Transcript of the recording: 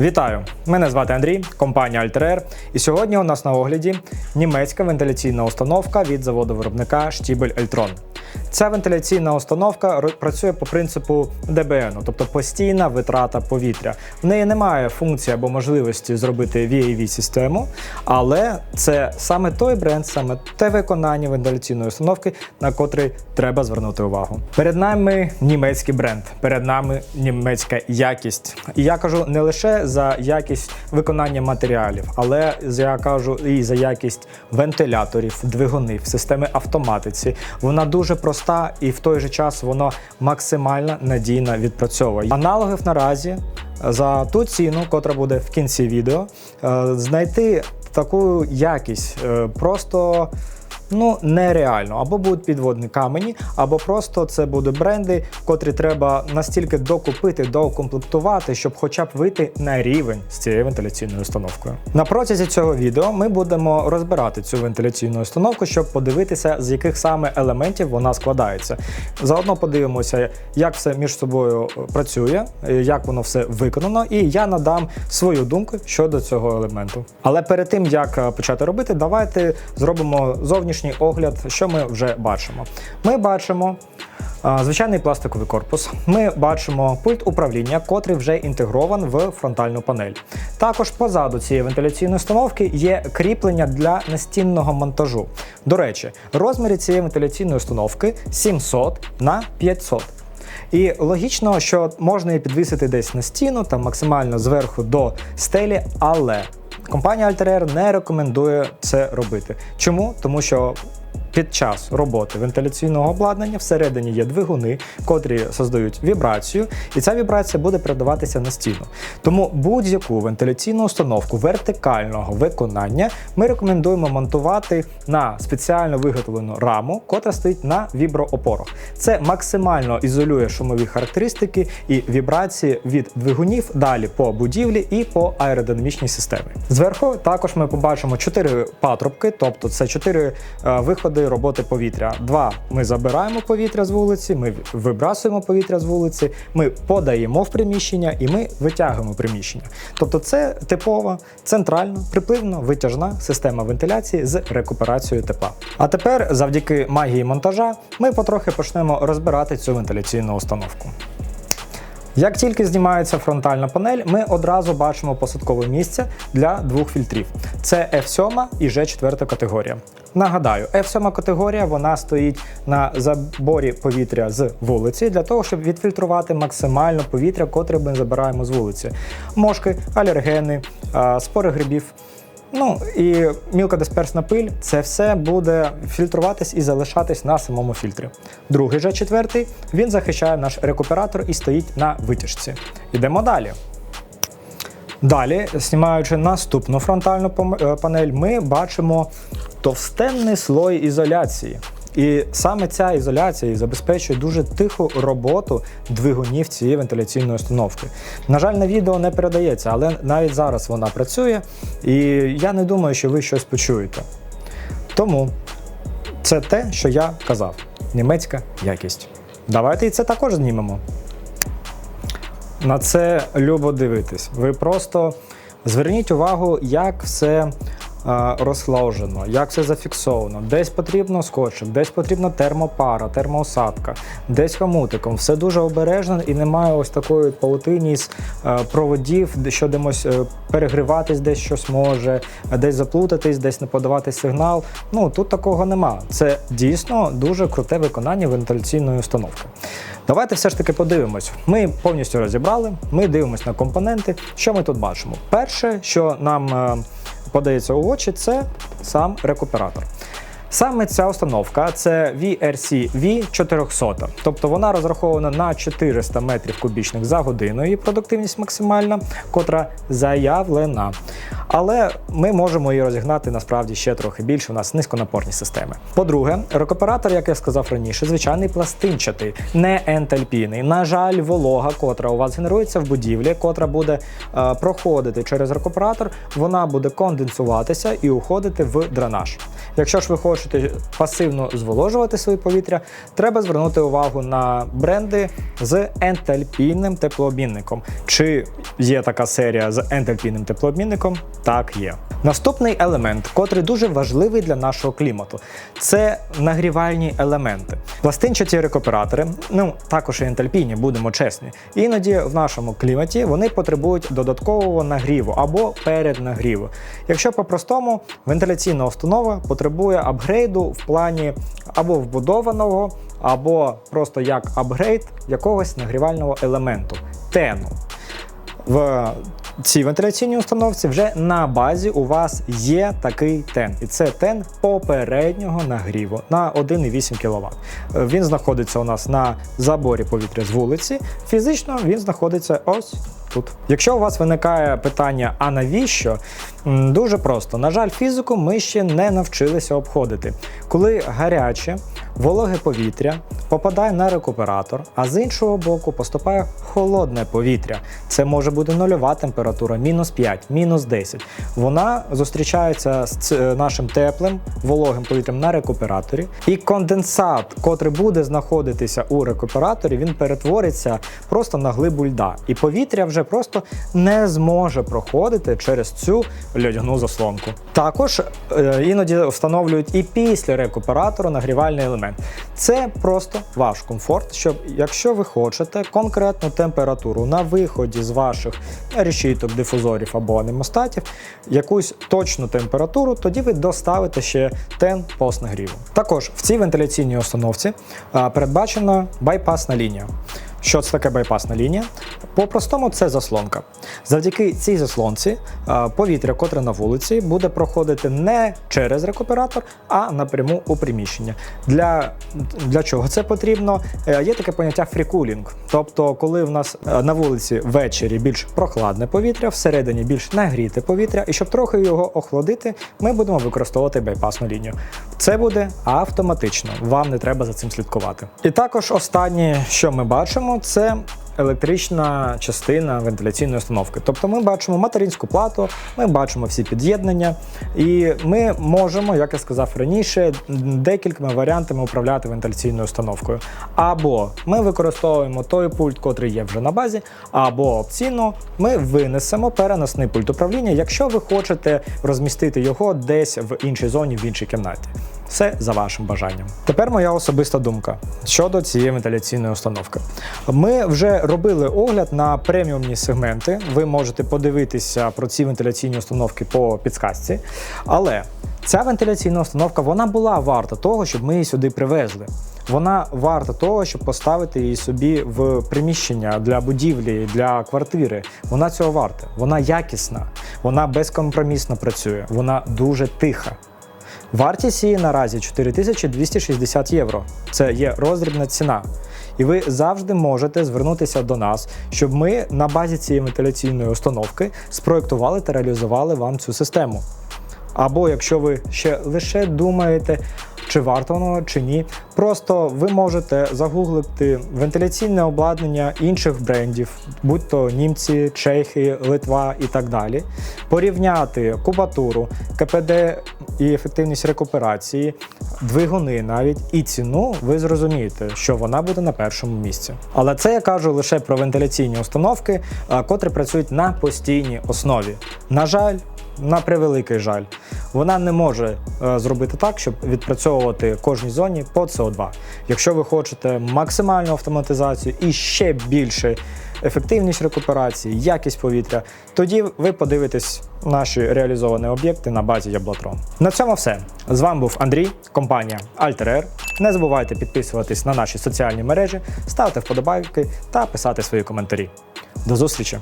Вітаю! Мене звати Андрій, компанія Alter І сьогодні у нас на огляді німецька вентиляційна установка від заводу виробника Штібель Ельтрон. Ця вентиляційна установка працює по принципу ДБН, тобто постійна витрата повітря. В неї немає функції або можливості зробити VAV систему, але це саме той бренд, саме те виконання вентиляційної установки, на котрий треба звернути увагу. Перед нами німецький бренд, перед нами німецька якість. І я кажу не лише за якість виконання матеріалів, але я кажу і за якість вентиляторів, двигунів, системи автоматиці. Вона дуже проста і в той же час вона максимально надійно відпрацьовує. Аналогів наразі за ту ціну, котра буде в кінці відео, е, знайти таку якість е, просто. Ну, нереально. Або будуть підводні камені, або просто це будуть бренди, котрі треба настільки докупити, доукомплектувати, щоб хоча б вийти на рівень з цією вентиляційною установкою. На протязі цього відео ми будемо розбирати цю вентиляційну установку, щоб подивитися, з яких саме елементів вона складається. Заодно подивимося, як все між собою працює, як воно все виконано, і я надам свою думку щодо цього елементу. Але перед тим як е, почати робити, давайте зробимо зовнішній огляд, що ми вже бачимо. Ми бачимо звичайний пластиковий корпус. Ми бачимо пульт управління, котрий вже інтегрован в фронтальну панель. Також позаду цієї вентиляційної установки є кріплення для настінного монтажу. До речі, розміри цієї вентиляційної установки 700 на 500. І логічно, що можна її підвісити десь на стіну, там максимально зверху до стелі, але компанія Alter не рекомендує це робити. Чому? Тому що під час роботи вентиляційного обладнання всередині є двигуни, котрі создають вібрацію, і ця вібрація буде передаватися на стіну. Тому будь-яку вентиляційну установку вертикального виконання ми рекомендуємо монтувати на спеціально виготовлену раму, котра стоїть на віброопорах. Це максимально ізолює шумові характеристики і вібрації від двигунів далі по будівлі і по аеродинамічній системі. Зверху також ми побачимо чотири патрубки, тобто це чотири е, роботи повітря. Два ми забираємо повітря з вулиці, ми вибрасуємо повітря з вулиці, ми подаємо в приміщення і ми витягуємо приміщення. Тобто, це типова центральна припливно-витяжна система вентиляції з рекуперацією тепла. А тепер, завдяки магії монтажа, ми потрохи почнемо розбирати цю вентиляційну установку. Як тільки знімається фронтальна панель, ми одразу бачимо посадкове місце для двох фільтрів: це F7 і G4 категорія. Нагадаю, F7 категорія вона стоїть на заборі повітря з вулиці для того, щоб відфільтрувати максимально повітря, котре ми забираємо з вулиці. Мошки, алергени, спори грибів. Ну і мілкодисперсна пиль це все буде фільтруватись і залишатись на самому фільтрі. Другий же четвертий він захищає наш рекуператор і стоїть на витяжці. Йдемо далі. Далі, знімаючи наступну фронтальну е, панель, ми бачимо товстенний слой ізоляції. І саме ця ізоляція забезпечує дуже тиху роботу двигунів цієї вентиляційної установки. На жаль, на відео не передається, але навіть зараз вона працює, і я не думаю, що ви щось почуєте. Тому це те, що я казав: німецька якість. Давайте і це також знімемо. На це любо дивитись. Ви просто зверніть увагу, як все е, розложено, як все зафіксовано. Десь потрібно скотчик, десь потрібна термопара, термоусадка, десь хомутиком. Все дуже обережно і немає ось такої паутині з е, проводів, що демось е, перегріватись, десь щось може, десь заплутатись, десь не подавати сигнал. Ну тут такого нема. Це дійсно дуже круте виконання вентиляційної установки. Давайте все ж таки подивимось. Ми повністю розібрали, ми дивимось на компоненти. Що ми тут бачимо? Перше, що нам подається у очі, це сам рекуператор. Саме ця установка це VRC V400, тобто вона розрахована на 400 метрів кубічних за годину, її продуктивність максимальна, котра заявлена. Але ми можемо її розігнати насправді ще трохи більше. У нас низьконапорні системи. По-друге, рекуператор, як я сказав раніше, звичайний пластинчатий, не ентальпійний. На жаль, волога, котра у вас генерується в будівлі, котра буде е, проходити через рекуператор, вона буде конденсуватися і уходити в дренаж. Якщо ж ви хочете хочете пасивно зволожувати своє повітря, треба звернути увагу на бренди з ентальпійним теплообмінником. Чи є така серія з ентальпійним теплообмінником? Так, є. Наступний елемент, котрий дуже важливий для нашого клімату, це нагрівальні елементи. Пластинчаті рекуператори, ну також і ентальпійні, будемо чесні. Іноді в нашому кліматі вони потребують додаткового нагріву або переднагріву. Якщо по-простому, вентиляційна установа потребує апгрейду в плані або вбудованого, або просто як апгрейд якогось нагрівального елементу тену. В цій вентиляційній установці вже на базі у вас є такий тен, і це тен попереднього нагріву на 1,8 кВт. Він знаходиться у нас на заборі повітря з вулиці. Фізично він знаходиться ось тут. Якщо у вас виникає питання, а навіщо? Дуже просто. На жаль, фізику ми ще не навчилися обходити. Коли гаряче, вологе повітря попадає на рекуператор, а з іншого боку поступає холодне повітря. Це може бути нульова температура, мінус 5, мінус 10. Вона зустрічається з нашим теплим, вологим повітрям на рекуператорі, і конденсат, котрий буде знаходитися у рекуператорі, він перетвориться просто на глибу льда. І повітря вже просто не зможе проходити через цю льодяну заслонку. Також е, іноді встановлюють і після рекуператору нагрівальний елемент. Це просто ваш комфорт, щоб якщо ви хочете конкретну температуру на виході з ваших решіток, дифузорів або анемостатів, якусь точну температуру, тоді ви доставите ще тен постнагріву. Також в цій вентиляційній установці а, передбачена байпасна лінія. Що це таке байпасна лінія? По-простому, це заслонка. Завдяки цій заслонці повітря, котре на вулиці, буде проходити не через рекуператор, а напряму у приміщення. Для, для чого це потрібно? Е, Є таке поняття фрікулінг. Тобто, коли в нас е, на вулиці ввечері більш прохладне повітря, всередині більш нагріте повітря, і щоб трохи його охолодити, ми будемо використовувати байпасну лінію. Це буде автоматично, вам не треба за цим слідкувати. І також останнє, що ми бачимо, це електрична частина вентиляційної установки. Тобто ми бачимо материнську плату, ми бачимо всі під'єднання, і ми можемо, як я сказав раніше, декількома варіантами управляти вентиляційною установкою. Або ми використовуємо той пульт, котрий є вже на базі, або опційно ми винесемо переносний пульт управління, якщо ви хочете розмістити його десь в іншій зоні, в іншій кімнаті. Все за вашим бажанням. Тепер моя особиста думка щодо цієї вентиляційної установки. Ми вже робили огляд на преміумні сегменти. Ви можете подивитися про ці вентиляційні установки по підсказці. Але ця вентиляційна установка вона була варта того, щоб ми її сюди привезли. Вона варта того, щоб поставити її собі в приміщення для будівлі, для квартири. Вона цього варта. Вона якісна, вона безкомпромісно працює, вона дуже тиха. Вартість її наразі 4260 євро. Це є роздрібна ціна. І ви завжди можете звернутися до нас, щоб ми на базі цієї вентиляційної установки спроектували та реалізували вам цю систему. Або якщо ви ще лише думаєте, чи варто воно чи ні, просто ви можете загуглити вентиляційне обладнання інших брендів, будь то німці, чехи, Литва і так далі, порівняти кубатуру, КПД і ефективність рекуперації, двигуни навіть і ціну, ви зрозумієте, що вона буде на першому місці. Але це я кажу лише про вентиляційні установки, котрі працюють на постійній основі. На жаль, на превеликий жаль, вона не може е, зробити так, щоб відпрацьовувати кожній зоні по СО2. Якщо ви хочете максимальну автоматизацію і ще більше ефективність рекуперації, якість повітря, тоді ви подивитесь наші реалізовані об'єкти на базі Яблотрон. На цьому все. З вами був Андрій, компанія Alter Не забувайте підписуватись на наші соціальні мережі, ставити вподобайки та писати свої коментарі. До зустрічі!